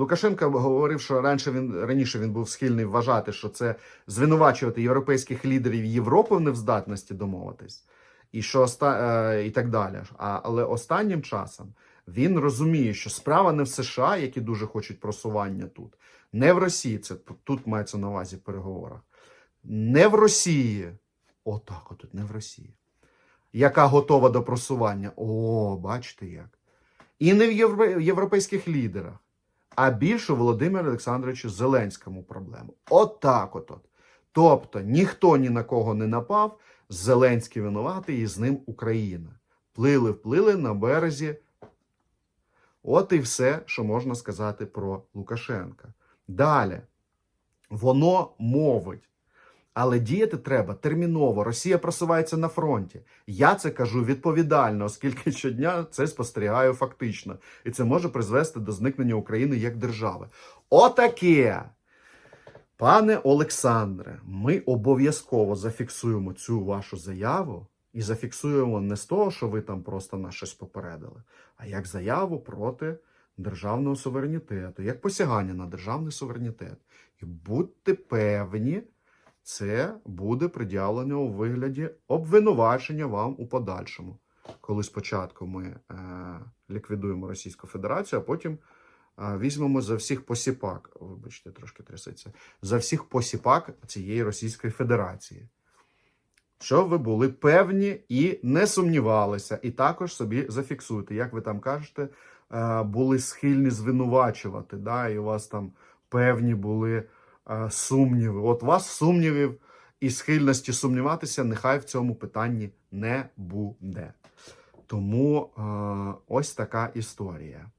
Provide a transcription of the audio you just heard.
Лукашенко говорив, що раніше він раніше він був схильний вважати, що це звинувачувати європейських лідерів Європи в невздатності домовитись, і що е, і так далі. А, але останнім часом він розуміє, що справа не в США, які дуже хочуть просування тут, не в Росії. Це тут мається на увазі в переговорах, не в Росії. Отак, отут, не в Росії. Яка готова до просування. О, бачите як. І не в європейських лідерах, а більше Володимиру Олександровичу Зеленському проблему. Отак от, от. Тобто ніхто ні на кого не напав, Зеленський винуватий і з ним Україна. Плили, вплили на березі. От і все, що можна сказати про Лукашенка. Далі. Воно мовить. Але діяти треба терміново. Росія просувається на фронті. Я це кажу відповідально, оскільки щодня це спостерігаю фактично. І це може призвести до зникнення України як держави. Отаке. Пане Олександре, ми обов'язково зафіксуємо цю вашу заяву і зафіксуємо не з того, що ви там просто нас щось попередили, а як заяву проти державного суверенітету, як посягання на державний суверенітет. І будьте певні, це буде пред'явлено у вигляді обвинувачення вам у подальшому. Коли спочатку ми е, ліквідуємо Російську Федерацію, а потім е, візьмемо за всіх посіпак, вибачте, трошки трясеться, за всіх посіпак цієї Російської Федерації. Щоб ви були певні і не сумнівалися, і також собі зафіксуйте, як ви там кажете, е, були схильні звинувачувати, да, і у вас там певні були сумніви. От вас сумнівів і схильності сумніватися нехай в цьому питанні не буде. Тому е, ось така історія.